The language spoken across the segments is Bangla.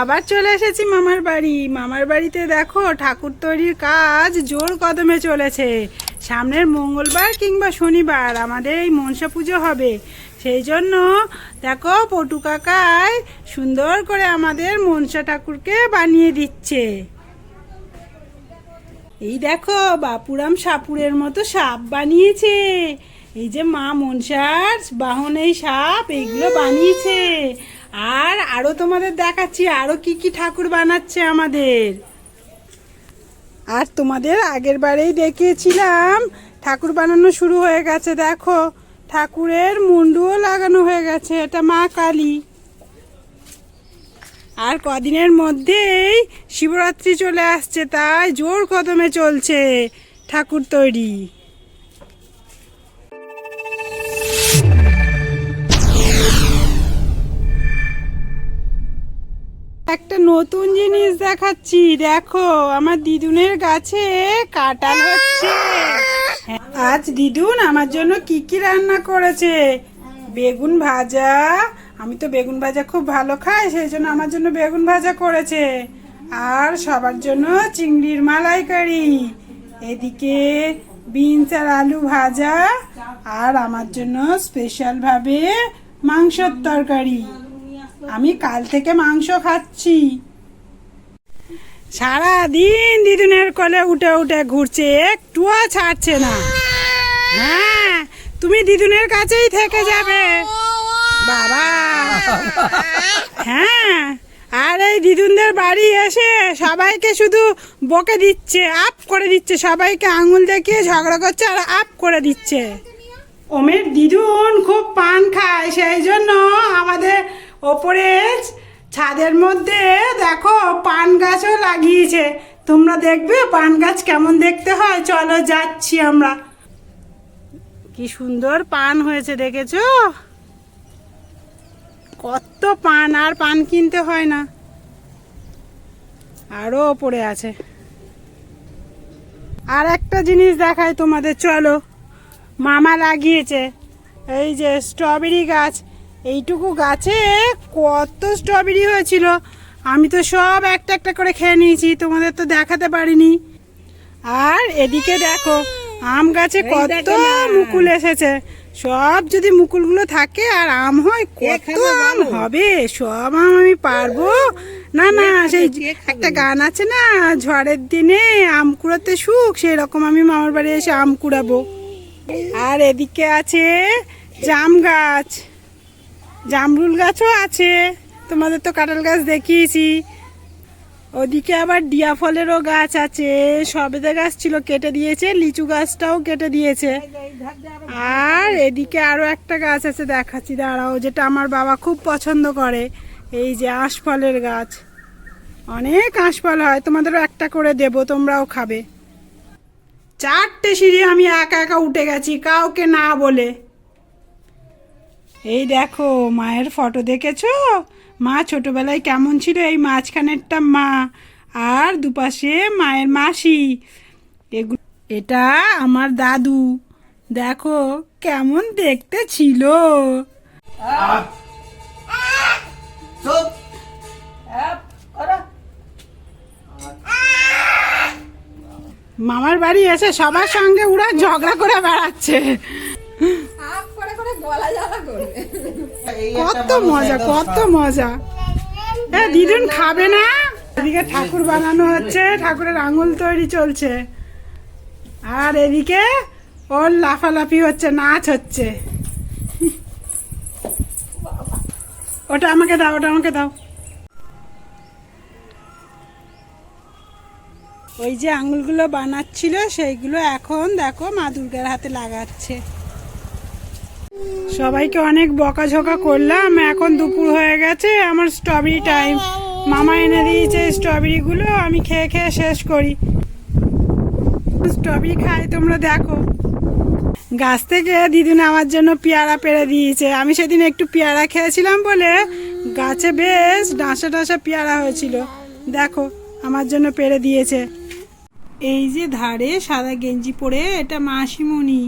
আবার চলে এসেছি মামার বাড়ি। মামার বাড়িতে দেখো ঠাকুর তৈরির কাজ জোর কদমে চলেছে। সামনের মঙ্গলবার কিংবা শনিবার আমাদের এই মনসা পুজো হবে। সেই জন্য দেখো পটু কাকাই সুন্দর করে আমাদের মনসা ঠাকুরকে বানিয়ে দিচ্ছে। এই দেখো বাপুরাম সাপুরের মতো সাপ বানিয়েছে। এই যে মা মনসার বাহন এই সাপ এইগুলো বানিয়েছে। আর আরও তোমাদের দেখাচ্ছি, আরও কি কি ঠাকুর বানাচ্ছে আমাদের। আর তোমাদের আগের বারেই দেখিয়েছিলাম, ঠাকুর বানানো শুরু হয়ে গেছে, দেখো। ঠাকুরের মুন্ডুও লাগানো হয়ে গেছে, এটা মা কালী। আর কদিনের মধ্যেই শিবরাত্রি চলে আসছে, তাই জোর কদমে চলছে ঠাকুর তৈরি। একটা নতুন জিনিস দেখাচ্ছি। দেখো, আমার দিদুনের গাছে কাঁঠাল হচ্ছে। আজ দিদুন আমার জন্য কি কি রান্না করেছে? বেগুন ভাজা। আমি তো বেগুন ভাজা খুব ভালো খাই, সেই জন্য আমার জন্য বেগুন ভাজা করেছে। আর সবার জন্য চিংড়ির মালাইকারি। এদিকে বিনস আর আলু ভাজা। আর আমার জন্য স্পেশাল ভাবে মাংসের তরকারি। আমি কাল থেকে মাংস খাচ্ছি। সারা দিন দিদুনের কোলে উঠে উঠে ঘুরছে, একটুও ছাড়ছে না। হ্যাঁ তুমি দিদুনের কাছেই থেকে যাবে। বাবা। হ্যাঁ আর এই দিদুনদের বাড়ি এসে সবাইকে শুধু বকে দিচ্ছে, আপ করে দিচ্ছে। সবাইকে আঙুল দেখিয়ে ঝগড়া করছে আর আপ করে দিচ্ছে। ওমের দিদুন খুব পান খায়, সেই জন্য আমাদের ওপরে ছাদের মধ্যে দেখো পান গাছও লাগিয়েছে। তোমরা দেখবে পান গাছ কেমন দেখতে হয়? চলো যাচ্ছি আমরা। কি সুন্দর পান হয়েছে, দেখেছ? কত পান, আর পান কিনতে হয় না। আরও ওপরে আছে। আর একটা জিনিস দেখায় তোমাদের, চলো। মামা লাগিয়েছে। এই যে স্ট্রবেরি গাছ এইটুকু গাছে কত স্ট্রবেরি হয়েছিল? আমি তো সব একটা একটা করে খেয়ে নিয়েছি তোমাদের তো দেখাতে পারিনি। আর এদিকে দেখো আম গাছে কত মুকুল এসেছে। সব যদি মুকুলগুলো থাকে আর আম হয় কত আম হবে? সব আম আমি পারব। না না সেই একটা গান আছে না ঝড়ের দিনে আম কুড়াতে সুখ সেই রকম আমি মামার বাড়ি এসে আম কুড়াবো। আর এদিকে আছে জাম গাছ। জামরুল গাছও আছে। তোমাদের তো কাঁঠাল গাছ দেখিয়েছি। ওদিকে আবার ডিয়া ফলেরও গাছ আছে। সবেদা গাছ ছিল, কেটে দিয়েছে। লিচু গাছটাও কেটে দিয়েছে। আর এদিকে আরও একটা গাছ আছে, দেখাচ্ছি, দাঁড়াও, যেটা আমার বাবা খুব পছন্দ করে। এই যে আঁশফলের গাছ। অনেক আঁশফল হয়, তোমাদেরও একটা করে দেবো, তোমরাও খাবে। চারটে সিঁড়ি আমি একা একা উঠে গেছি, কাউকে না বলে। এই দেখো, মায়ের ফটো দেখেছ? মা ছোটবেলায় কেমন ছিল এই মাঝখানেরটা মা? আর দুপাশে মায়ের মাসি। এটা আমার দাদু। দেখো, কেমন দেখতে ছিল। মামার বাড়ি এসে সবার সঙ্গে ওরা ঝগড়া করে বেড়াচ্ছে। কত মজা কত মজা। হ্যাঁ দিদুন খাবে না? এদিকে ঠাকুর বানানো হচ্ছে ঠাকুরের আঙুল তৈরি চলছে। আর এদিকে ওর লাফালাফি হচ্ছে নাচ হচ্ছে। ওটা আমাকে দাও ওটা আমাকে দাও। ওই যে আঙুলগুলো বানাচ্ছিল সেইগুলো এখন দেখো মা দুর্গার হাতে লাগাচ্ছে। সবাইকে অনেক বকাঝকা করলাম, এখন দুপুর হয়ে গেছে, আমার স্ট্রবেরি টাইম মামা এনে দিয়েছে স্ট্রবেরিগুলো আমি খেয়ে খেয়ে শেষ করি। স্ট্রবেরি খাই, তোমরা দেখো। গাছ থেকে দিদিন আমার জন্য পেয়ারা পেড়ে দিয়েছে। আমি সেদিন একটু পেয়ারা খেয়েছিলাম বলে গাছে বেশ ডাঁসা ডাঁসা পেয়ারা হয়েছিল। দেখো, আমার জন্য পেড়ে দিয়েছে। এই যে ধারে সাদা গেঞ্জি পরে, এটা মাসিমণি।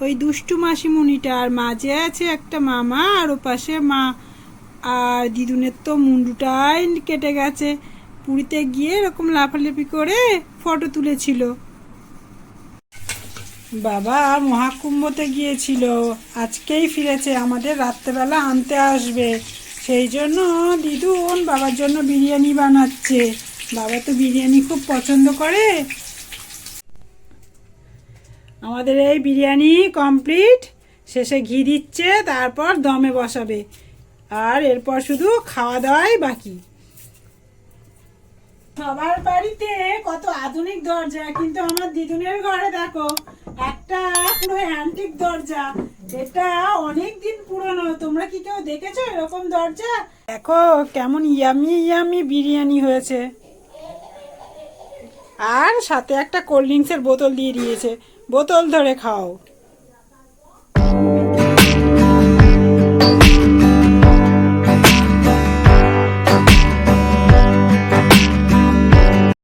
ওই দুষ্টু মাসিমণিটা আর মাঝে আছে একটা মামা, আর ও পাশে মা। আর দিদুনের তো মুন্ডুটাই কেটে গেছে। পুরীতে গিয়ে এরকম লাফালাফি করে ফটো তুলেছিল। বাবা মহাকুম্ভতে গিয়েছিল। আজকেই ফিরেছে, আমাদের রাত্রেবেলা আনতে আসবে। সেই জন্য দিদুন বাবার জন্য বিরিয়ানি বানাচ্ছে। বাবা তো বিরিয়ানি খুব পছন্দ করে। আমাদের এই বিরিয়ানি কমপ্লিট। শেষে ঘি দিচ্ছে, তারপর দমে বসাবে। আর এরপর শুধু খাওয়া দাওয়াই বাকি। সবার বাড়িতে কত আধুনিক দরজা, কিন্তু আমার দিদুনের ঘরে দেখো, একটা পুরো অ্যান্টিক দরজা। এটা অনেক দিন পুরনো। তোমরা কি কেউ দেখেছ এরকম দরজা? দেখো, কেমন ইয়ামি ইয়ামি বিরিয়ানি হয়েছে। আর সাথে একটা কোল্ড ড্রিঙ্কসের বোতল দিয়ে দিয়েছে। বোতল ধরে খাও।